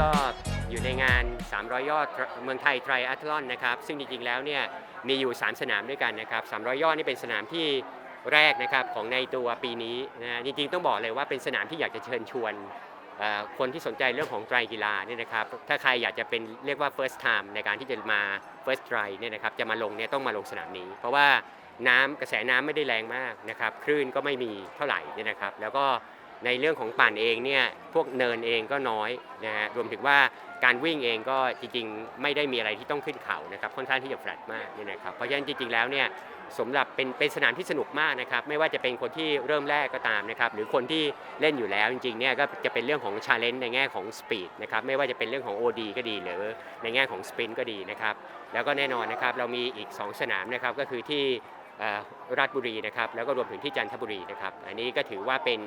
ก็อยู่ในงาน 300 ยอดเมืองไทยไทรอัลลอนนะครับ ซึ่งจริงๆ แล้วเนี่ยมีอยู่ 3 สนามด้วยกันนะครับ 300 ยอดนี่เป็นสนามที่แรกนะครับของในตัวปีนี้นะจริงๆ ต้องบอกเลยว่าเป็นสนามที่อยากจะเชิญชวนคนที่สนใจเรื่องของไตรกีฬาเนี่ยนะครับ ถ้าใครอยากจะเป็นเรียกว่า first time ในการที่จะมา first try เนี่ยนะครับ จะมาลงเนี่ยต้องมาลงสนามนี้ เพราะว่าน้ำกระแสน้ำไม่ได้แรงมากนะครับ คลื่นก็ไม่มีเท่าไหร่เนี่ยนะครับ แล้วก็ ในเรื่องของปั่นเองเนี่ยพวกเนินเองก็น้อยนะฮะรวมถึงว่าการวิ่งเองก็จริงๆ ไม่ได้มีอะไรที่ต้องขึ้นเขานะครับค่อนข้างที่จะแฟลตมากเนี่ยนะครับเพราะฉะนั้นจริงๆแล้วเนี่ยสำหรับเป็นเป็นสนามที่สนุกมากนะครับไม่ว่าจะเป็นคนที่เริ่มแรกก็ตามนะครับหรือคนที่เล่นอยู่แล้วจริงๆเนี่ยก็จะเป็นเรื่องของชาเลนจ์ในแง่ของสปีดนะครับไม่ว่าจะเป็นเรื่องของ OD ก็ดีหรือในแง่ของสปรินต์ก็ดีนะครับแล้วก็แน่นอนนะครับเรามีอีก 2 สนามนะครับก็คือที่ ราชบุรีนะครับแล้วก็รวมถึงที่จันทบุรีนะครับ อันนี้ก็ถือว่าเป็น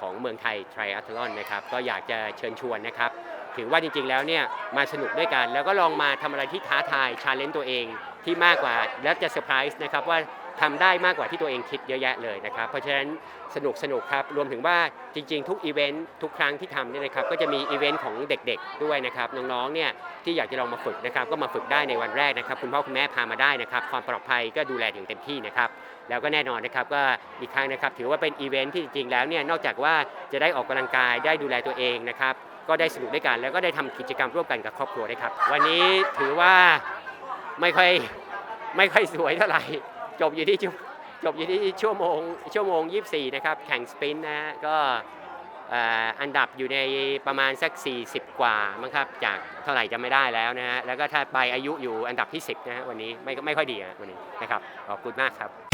ของเมืองไทยไทรอัลลอนนะครับก็อยากจะเชิญชวนนะครับ ถือว่าจริงๆแล้วเนี่ยมาสนุกด้วยกัน แล้วก็ลองมาทำอะไรที่ท้าทายชาเลนจ์ตัวเองที่มากกว่าแล้วจะเซอร์ไพรส์นะครับว่า ทำได้มากกว่าที่ตัวเองคิดเยอะแยะเลยนะครับ เพราะฉะนั้นสนุกสนุกครับรวมถึงว่าจริง ๆ ทุกอีเวนต์ทุกครั้งที่ทำเนี่ยนะครับก็จะมีอีเวนต์ของเด็กๆด้วยนะครับน้องๆเนี่ยที่อยากจะลองมาฝึกนะครับก็มาฝึกได้ในวันแรกนะครับคุณพ่อคุณแม่พามาได้นะครับความปลอดภัยก็ดูแลอย่างเต็มที่นะครับแล้วก็แน่นอนนะครับก็อีกครั้งนะครับถือว่าเป็นอีเวนท์ที่จริงๆแล้วเนี่ยนอกจากว่าจะได้ออกกำลังกายได้ดูแลตัวเองนะครับก็ได้สนุกด้วยกันแล้วก็ได้ทำกิจกรรมร่วมกันกับครอบครัวด้วยครับ วันนี้ถือว่าไม่ค่อยไม่ค่อยสวยเท่าไหร่ จบอยู่ที่ช่วจบอยู่ที่ชั่วโมงชั่วโมง 24 นะครับ แข่งสปรินต์นะฮะก็อันดับอยู่ในประมาณสัก 40 กว่ามั้งครับ จากเท่าไหร่จะไม่ได้แล้วนะฮะแล้วก็ถ้าไปอายุอยู่อันดับที่ 10 นะฮะวันนี้ไม่ไม่ค่อยดีอะวันนี้นะครับขอบคุณมากครับ